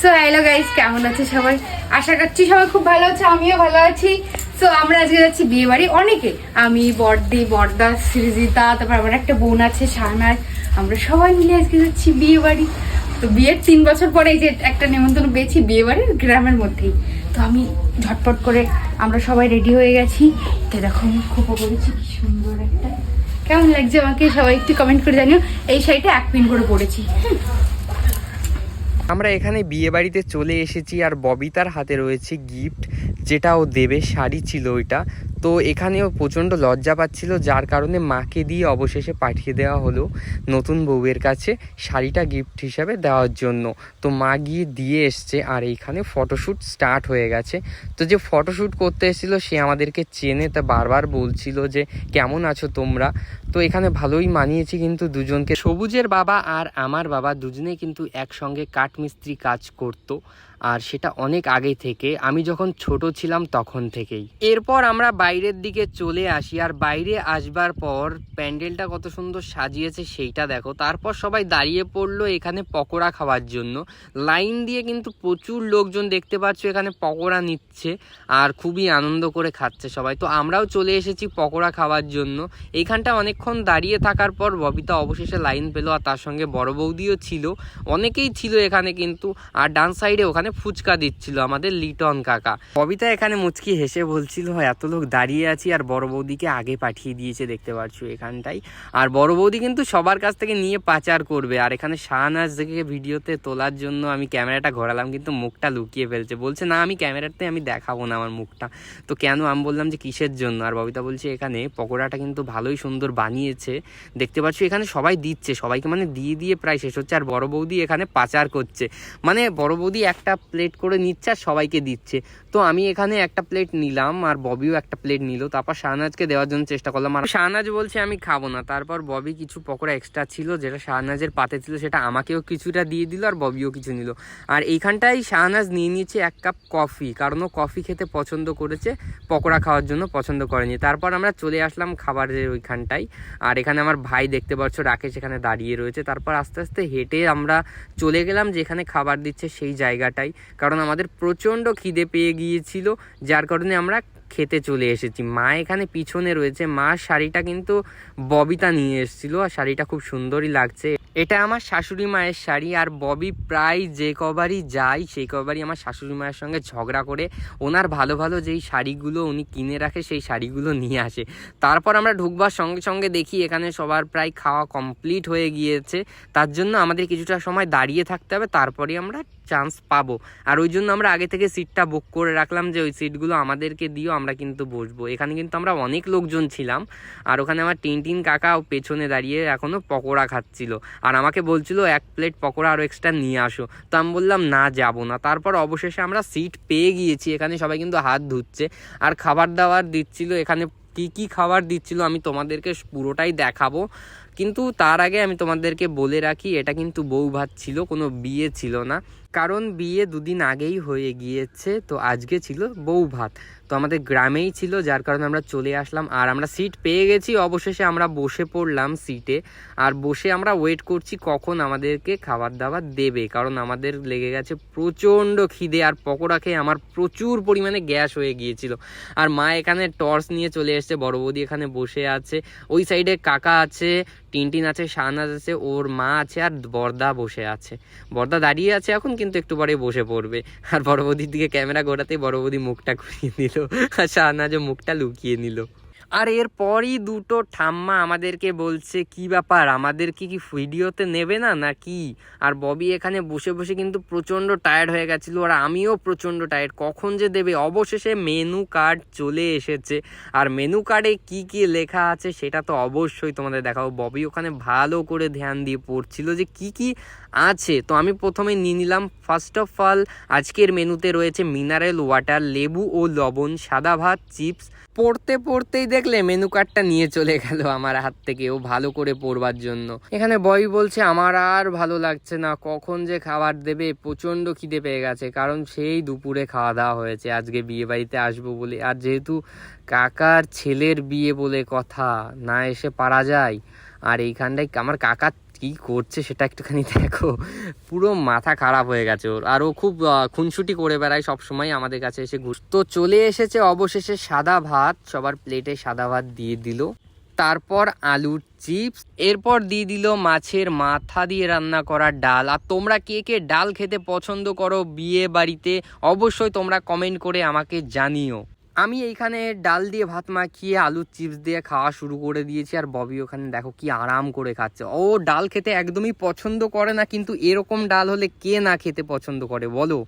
So hello guys কেমন আছে সবাই? আশা করছি সবাই খুব ভালো আছে, আমিও ভালো আছি। সো আমরা আজকে যাচ্ছি বিয়ে বাড়ি অনেকে। আমি, বর্দি, বর্দা, সৃজিতা, তারপর আমার একটা বোন আছে শাহনার আমরা সবাই মিলে আজকে যাচ্ছি বিয়ে বাড়ি। তো বিয়ের তিন বছর পরে যে একটা নেমন্তন্ন পেয়েছি বিয়ে বাড়ির গ্রামের মধ্যেই। তো আমি ঝটপট করে আমরা সবাই রেডি হয়ে গেছি। তো দেখো আমি খোপা করেছি কি সুন্দর একটা। কেমন লাগছে আমাকে সবাই একটু কমেন্ট করে জানিও। এই শাড়িটা এক পিন করে পরেছি। আমরা এখানে বিয়ে বাড়িতে চলে এসেছি আর ববিতার হাতে রয়েছে গিফট যেটা ও দেবে, শাড়ি ছিল ওইটা। তো এখানেও প্রচণ্ড লজ্জা পাচ্ছিল, যার কারণে মাকে দিয়ে অবশেষে পাঠিয়ে দেওয়া হলো নতুন বউয়ের কাছে শাড়িটা গিফট হিসাবে দেওয়ার জন্য। তো মা গিয়ে দিয়ে এসছে, আর এইখানে ফটোশ্যুট স্টার্ট হয়ে গেছে। তো যে ফটোশ্যুট করতে এসেছিল, সে আমাদেরকে চেনে, তা বারবার বলছিল যে, কেমন আছো তোমরা? তো এখানে ভালোই মানিয়েছি কিন্তু দুজনকে। সবুজের বাবা আর আমার বাবা দুজনে কিন্তু একসঙ্গে কাঠমিস্ত্রি কাজ করতো, আর সেটা অনেক আগে থেকে। আমি যখন ছোট ছিলাম তখন থেকেই। এরপর আমরা বাইরের দিকে চলে আসি, আর বাইরে আসবার পর প্যান্ডেলটা কত সুন্দর সাজিয়েছে সেইটা দেখো। তারপর সবাই দাঁড়িয়ে পড়ল এখানে পকোড়া খাওয়ার জন্য। লাইন দিয়ে কিন্তু প্রচুর লোকজন দেখতে পাচ্ছ এখানে পকোড়া নিচ্ছে, আর খুবই আনন্দ করে খাচ্ছে সবাই। তো আমরাও চলে এসেছি পকোড়া খাওয়ার জন্য। এইখানটা অনেকক্ষণ দাঁড়িয়ে থাকার পর ববিতা অবশেষে লাইন পেল আর তার সঙ্গে বড় বৌদিও ছিল। অনেকেই ছিল এখানে কিন্তু, আর ডান সাইডে ওখানে ফুচকা দিচ্ছিল আমাদের লিটন কাকা। ববিতা এখানে মুচকি হেসে বলছিল এত লোক দাঁড়িয়ে আছি আর বড় বৌদিকে আগে পাঠিয়ে দিয়েছে, দেখতে পাচ্ছ এখানটাই। আর বড় বৌদি কিন্তু সবার কাছ থেকে নিয়ে পাচার করবে। আর এখানে শাহনাজ থেকে ভিডিওতে তোলার জন্য আমি ক্যামেরাটা ঘোরালাম, কিন্তু মুখটা লুকিয়ে ফেলছে। বলছে, না, আমি ক্যামেরাতে আমি দেখাবো না আমার মুখটা। তো কেন? আমি বললাম যে, কিসের জন্য? আর ববিতা বলছে, এখানে পকোড়াটা কিন্তু ভালোই সুন্দর বানিয়েছে। দেখতে পাচ্ছ, এখানে সবাই দিচ্ছে, সবাইকে মানে দিয়ে দিয়ে প্রায় শেষ হচ্ছে। আর বড় বৌদি এখানে পাচার করছে। মানে বড় বৌদি একটা প্লেট করে নিচ্ছে আর সবাইকে দিচ্ছে। তো আমি এখানে একটা প্লেট নিলাম আর ববিও একটা প্লেট নিল। তারপর শাহনাজকে দেওয়ার জন্য চেষ্টা করলাম। আর শাহনাজ বলছে, আমি খাব না। তারপর ববি কিছু পকোড়া এক্সট্রা ছিল যেটা শাহনাজের পাতে ছিল, সেটা আমাকেও কিছুটা দিয়ে দিল আর ববিও কিছু নিল। আর এইখানটাই শাহনাজ নিয়ে নিয়েছে এক কাপ কফি কারণ কফি খেতে পছন্দ করেছে। পকোড়া খাওয়ার জন্য পছন্দ করেনি। তারপর আমরা চলে আসলাম খাবারের ওইখানটাই আর এখানে আমার ভাই দেখতে পাচ্ছ রাকেশ এখানে দাঁড়িয়ে রয়েছে। তারপর আস্তে আস্তে হেঁটে আমরা চলে গেলাম যেখানে খাবার দিচ্ছে সেই জায়গাটাই। কারণ আমাদের প্রচণ্ড খিদে পেয়ে গিয়েছিল, যার কারণে আমরা খেতে চলে এসেছি। মা এখানে পিছনে রয়েছে। মা শাড়িটা কিন্তু ববিতা নিয়ে এসেছিল, আর শাড়িটা খুব সুন্দরই লাগছে। এটা আমার শাশুড়ি মায়ের শাড়ি আর ববি প্রায় যে কবারই যায়, সেই কবারই আমার শাশুড়ি মায়ের সঙ্গে ঝগড়া করে ওনার ভালো ভালো যেই শাড়িগুলো উনি কিনে রাখে, সেই শাড়িগুলো নিয়ে আসে। তারপর আমরা ঢুকবার সঙ্গে সঙ্গে দেখি এখানে সবার প্রায় খাওয়া কমপ্লিট হয়ে গিয়েছে। তার জন্য আমাদের কিছুটা সময় দাঁড়িয়ে থাকতে হবে, তারপরে আমরা চান্স পাবো। আর ওই জন্য আমরা আগে থেকে সিটটা বুক করে রাখলাম যে ওই সিটগুলো আমাদেরকে দিও, আমরা কিন্তু বসবো। এখানে কিন্তু আমরা অনেক লোকজন ছিলাম, আর ওখানে আমার টিন টিন কাকা পেছনে দাঁড়িয়ে এখনও পকোড়া খাচ্ছিল। আর আমাকে বলছিল, এক প্লেট পকোড়া আরও এক্সট্রা নিয়ে আসো। তো আমি বললাম, না, যাব না। তারপর অবশেষে আমরা সিট পেয়ে গিয়েছি, এখানে সবাই কিন্তু হাত ধুচ্ছে। আর খাবার দাবার দিচ্ছিল, এখানে কী কী খাবার দিচ্ছিল আমি তোমাদেরকে পুরোটাই দেখাবো। কিন্তু তার আগে আমি তোমাদেরকে বলে রাখি, এটা কিন্তু বউ ভাত ছিল, কোনো বিয়ে ছিল না। কারণ বিয়ে দুদিন আগেই হয়ে গিয়েছে, তো আজকে ছিল বউ ভাত। তো আমাদের গ্রামেই ছিল, যার কারণে আমরা চলে আসলাম। আর আমরা সিট পেয়ে গেছি, অবশেষে আমরা বসে পড়লাম সিটে। আর বসে আমরা ওয়েট করছি কখন আমাদেরকে খাবার দাবার দেবে, কারণ আমাদের লেগে গেছে প্রচণ্ড খিদে আর পকোড়া খেয়ে আমার প্রচুর পরিমাণে গ্যাস হয়ে গিয়েছিল। আর মা এখানে টর্চ নিয়ে চলে এসছে, বড় বৌদি এখানে বসে আছে। ওই সাইডে কাকা আছে টিনটিন আছে, শাহনাজ আছে, ওর মা আছে আর বর্দা বসে আছে। বর্দা দাঁড়িয়ে আছে এখন, কিন্তু একটু পরে বসে পড়বে। আর বড় বৌদির দিকে ক্যামেরা ঘোরাতেই বড় বৌদি মুখটা ঘুরিয়ে দিল, আর শাহনাজও মুখটা লুকিয়ে নিল। আর এরপরই দুটো ঠাম্মা আমাদেরকে বলছে, কি ব্যাপার? আমাদের কি কি ভিডিওতে নেবে না না কি? আর ববি এখানে বসে বসে কিন্তু প্রচণ্ড টায়ার্ড হয়ে গেছিল আর আমিও প্রচণ্ড টায়ার্ড কখন যে দেবে? অবশেষে মেনু কার্ড চলে এসেছে। আর মেনু কার্ডে কি কি লেখা আছে সেটা তো অবশ্যই তোমাদের দেখাবো। ববি ওখানে ভালো করে ধ্যান দিয়ে পড়ছিল যে কি কি আছে। তো আমি প্রথমে নিয়ে নিলাম ফার্স্ট অফ অল আজকের মেনুতে রয়েছে মিনারেল ওয়াটার লেবু ও লবণ, সাদা ভাত চিপস পড়তে পড়তেই দেখলে মেনু কার্ডটা নিয়ে চলে গেল আমার হাত থেকে। ও ভালো করে পড়বার জন্য। এখানে বই বলছে, আমার আর ভালো লাগছে না। কখন যে খাবার দেবে? প্রচণ্ড খিদে পেয়ে গেছে। কারণ সেই দুপুরে খাওয়া দাওয়া হয়েছে। আজকে বিয়ে বাড়িতে আসব বলে। আর যেহেতু কাকার ছেলের বিয়ে বলে কথা, না এসে পারা যায়। আর এইখানটায় আমার কাকা কি করছে সেটা একটুখানি দেখো। পুরো মাথা খারাপ হয়ে গেছে ওর। আর ও খুব খুনসুটি করে বেড়ায় সব সময় আমাদের কাছে এসে ঘুষ তো চলে এসেছে অবশেষে সাদা ভাত। সবার প্লেটে সাদা ভাত দিয়ে দিল। তারপর আলুর চিপস। এরপর দিয়ে দিল মাছের মাথা দিয়ে রান্না করা ডাল। আর তোমরা কে কে ডাল খেতে পছন্দ করো বিয়ে বাড়িতে, অবশ্যই তোমরা কমেন্ট করে আমাকে জানিও। আমি এইখানে ডাল দিয়ে ভাত মাখিয়ে, আলুর চিপস দিয়ে খাওয়া শুরু করে দিয়েছি। আর ববি ওখানে দেখো কি আরাম করে খাচ্ছে। ও ডাল খেতে একদমই পছন্দ করে না, কিন্তু এরকম ডাল হলে কে না খেতে পছন্দ করে বলো?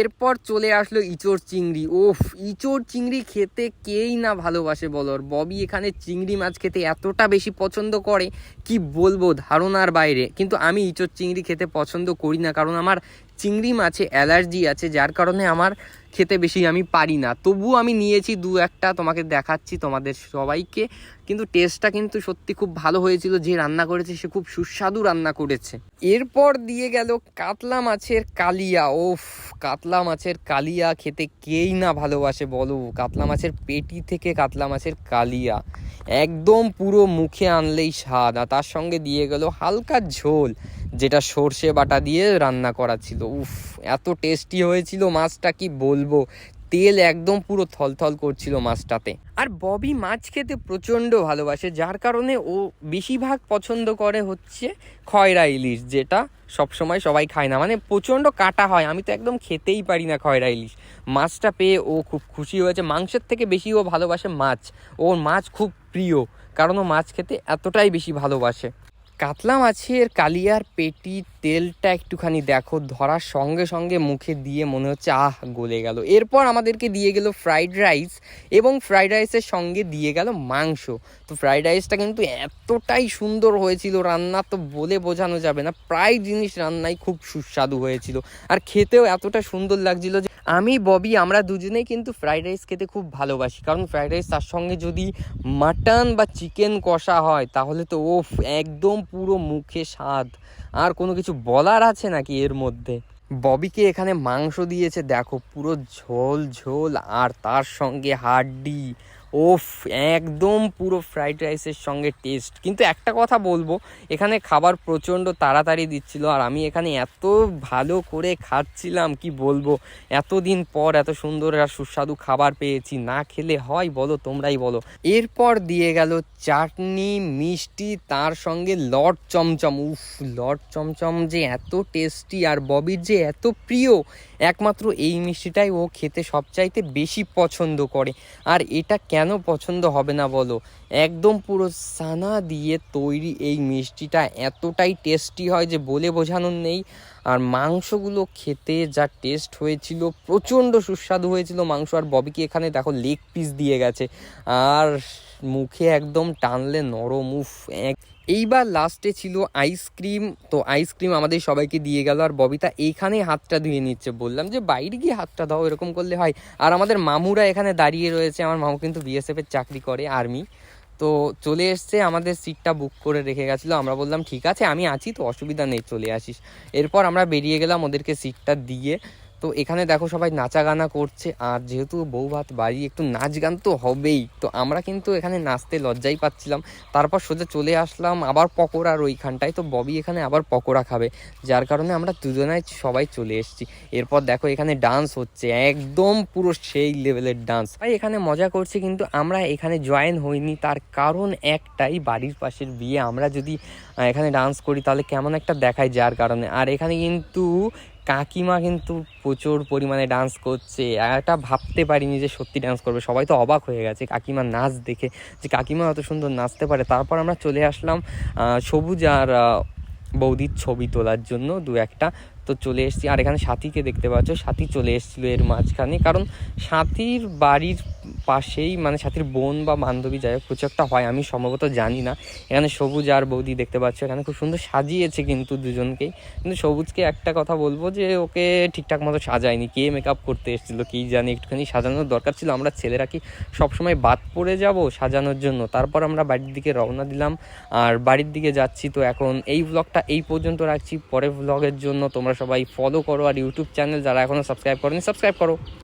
এরপর চলে আসলো ইচোর চিংড়ি। ওফ ইচোর চিংড়ি খেতে কেই না ভালোবাসে বলো? আর ববি এখানে চিংড়ি মাছ খেতে এতটা বেশি পছন্দ করে, কি বলব ধারণার বাইরে। কিন্তু আমি ইচোর চিংড়ি খেতে পছন্দ করি না, কারণ আমার চিংড়ি মাছে অ্যালার্জি আছে, যার কারণে আমার খেতে বেশি আমি পারি না। তবুও আমি নিয়েছি দু একটা, তোমাকে দেখাচ্ছি তোমাদের সবাইকে। কিন্তু টেস্টটা কিন্তু সত্যি খুব ভালো হয়েছিল, যে রান্না করেছে সে খুব সুস্বাদু রান্না করেছে। এরপর দিয়ে গেল কাতলা মাছের কালিয়া। ওফ, কাতলা মাছের কালিয়া খেতে কেই না ভালোবাসে বলো? কাতলা মাছের পেটি থেকে কাতলা মাছের কালিয়া। একদম পুরো মুখে আনলেই স্বাদ। আর তার সঙ্গে দিয়ে গেল হালকা ঝোল। যেটা সর্ষে বাটা দিয়ে রান্না করা ছিল। উফ, এত টেস্টি হয়েছিল মাছটা, কি বলব? তেল একদম পুরো থলথল করছিল মাছটাতে। আর ববি মাছ খেতে প্রচণ্ড ভালোবাসে, যার কারণে ও বেশিরভাগ পছন্দ করে হচ্ছে খয়রা ইলিশ, যেটা সবসময় সবাই খায় না। মানে প্রচণ্ড কাটা হয়, আমি তো একদম খেতেই পারি না খয়রা ইলিশ। মাছটা পেয়ে ও খুব খুশি হয়েছে। মাংসের থেকে বেশি ও ভালোবাসে মাছ। ওর মাছ খুব প্রিয়, কারণ ও মাছ খেতে এতটাই বেশি ভালোবাসে। কাতলা মাছের কালিয়ার পেটি তেলটা একটুখানি দেখো, ধরার সঙ্গে সঙ্গে মুখে দিয়ে মনে হচ্ছে, আহ, গলে গেল। এরপর আমাদেরকে দিয়ে গেল ফ্রাইড রাইস এবং ফ্রাইড রাইসের সঙ্গে দিয়ে গেল মাংস। তো ফ্রাইড রাইসটা কিন্তু এতটাই সুন্দর হয়েছিল, রান্না তো বলে বোঝানো যাবে না, প্রায় জিনিস রান্নাই খুব সুস্বাদু হয়েছিল। আর খেতেও এতটা সুন্দর লাগছিল যে, আমি, ববি, আমরা দুজনেই কিন্তু ফ্রাইড রাইস খেতে খুব ভালোবাসি। কারণ ফ্রাইড রাইস তার সঙ্গে যদি মাটন বা চিকেন কষা হয়, তাহলে তো, ওফ, একদম পুরো মুখে স্বাদ। আর কোনো কিছু বলার আছে নাকি এর মধ্যে? ববিকে এখানে মাংস দিয়েছে, দেখো, পুরো ঝোল ঝোল, আর তার সঙ্গে হাড্ডি। ওফ, একদম পুরো ফ্রাইড রাইসের সঙ্গে টেস্ট কিন্তু একটা কথা বলব, এখানে খাবার প্রচণ্ড তাড়াতাড়ি দিচ্ছিল আর আমি এখানে এত ভালো করে খাচ্ছিলাম, কি বলব? এতদিন পর এত সুন্দর আর সুস্বাদু খাবার পেয়েছি, না খেলে হয় বলো, তোমরাই বলো। এরপর দিয়ে গেল চাটনি, মিষ্টি, তার সঙ্গে লট চমচম। উফ, লট চমচম যে এত টেস্টি আর ববির যে এত প্রিয়, একমাত্র এই মিষ্টিটাই ও খেতে সবচাইতে বেশি পছন্দ করে। আর এটা কেন পছন্দ হবে না বলো? একদম পুরো সানা দিয়ে তৈরি এই মিষ্টিটা এতটাই টেস্টি হয় যে বলে বোঝানোর নেই। আর মাংসগুলো খেতে যা টেস্ট হয়েছিল, প্রচণ্ড সুস্বাদু হয়েছিল মাংস। আর ববিকে এখানে দেখো লেগ পিস দিয়ে গেছে। আর মুখে একদম টানলে নরম, উফ, এক। এইবার লাস্টে ছিল আইসক্রিম তো আইসক্রিম আমাদের সবাইকে দিয়ে গেল। আর ববিতা এইখানে হাতটা ধুয়ে নিচ্ছে। বললাম যে, বাইরে গিয়ে হাতটা দাও এরকম করলে হয়। আর আমাদের মামুরা এখানে দাঁড়িয়ে রয়েছে। আমার মামু কিন্তু বিএসএফের চাকরি করে আর্মি তো চলে এসছে, আমাদের সিটটা বুক করে রেখে গেছিল। আমরা বললাম, ঠিক আছে, আমি আছি, তো অসুবিধা নেই, চলে আসিস। এরপর আমরা বেরিয়ে গেলাম ওদেরকে সিটটা দিয়ে। তো এখানে দেখো সবাই নাচা গানা করছে, আর যেহেতু বউ ভাত বাড়ি একটু নাচ গান তো হবেই, তো আমরা কিন্তু এখানে নাচতে লজ্জাই পাচ্ছিলাম। তারপর সোজা চলে আসলাম আবার পকোড়ার ওইখানটায়, তো ববি এখানে আবার পকোড়া খাবে, যার কারণে আমরা দুজনায় সবাই চলে এসেছি। এরপর দেখো এখানে ডান্স হচ্ছে, একদম পুরো সেই লেভেলের ডান্স ভাই এখানে মজা করছে, কিন্তু আমরা এখানে জয়েন হইনি, তার কারণ একটাই, বাড়ির পাশের বিয়ে। আমরা যদি এখানে ডান্স করি, তাহলে কেমন একটা দেখায় যার কারণে। আর এখানে কিন্তু কাকিমা কিন্তু প্রচুর পরিমাণে ডান্স করছে। একটা ভাবতে পারিনি যে সত্যি ডান্স করবে। সবাই তো অবাক হয়ে গেছে কাকিমার নাচ দেখে, যে কাকিমা অত সুন্দর নাচতে পারে। তারপর আমরা চলে আসলাম সবুজ আর বৌদির ছবি তোলার জন্য দু একটা তো চলে এসেছি। আর এখানে সাথীকে দেখতে পাচ্ছ। সাথী চলে এসেছিল এর মাঝখানে। কারণ সাথীর বাড়ির পাশেই মানে সাথীর বোন বা বান্ধবী, যাই হোক, কিছু একটা হয়, আমি সম্ভবত জানি না। এখানে সবুজ আর বৌদি দেখতে পাচ্ছ। এখানে খুব সুন্দর সাজিয়েছে কিন্তু দুজনকেই। কিন্তু সবুজকে একটা কথা বলব যে, ওকে ঠিকঠাক মতো সাজায়নি। কে মেকআপ করতে এসেছিল, কী জানি, একটুখানি সাজানোর দরকার ছিল। আমরা ছেলেরা কি সবসময় বাদ পড়ে যাব সাজানোর জন্য? তারপর আমরা বাড়ির দিকে রওনা দিলাম। আর বাড়ির দিকে যাচ্ছি তো এখন এই ব্লগটা এই পর্যন্ত রাখছি। পরের ব্লগের জন্য তোমরা সবাই ফলো করো আর ইউটিউব চ্যানেল যারা এখনও সাবস্ক্রাইব করেনি সাবস্ক্রাইব করো।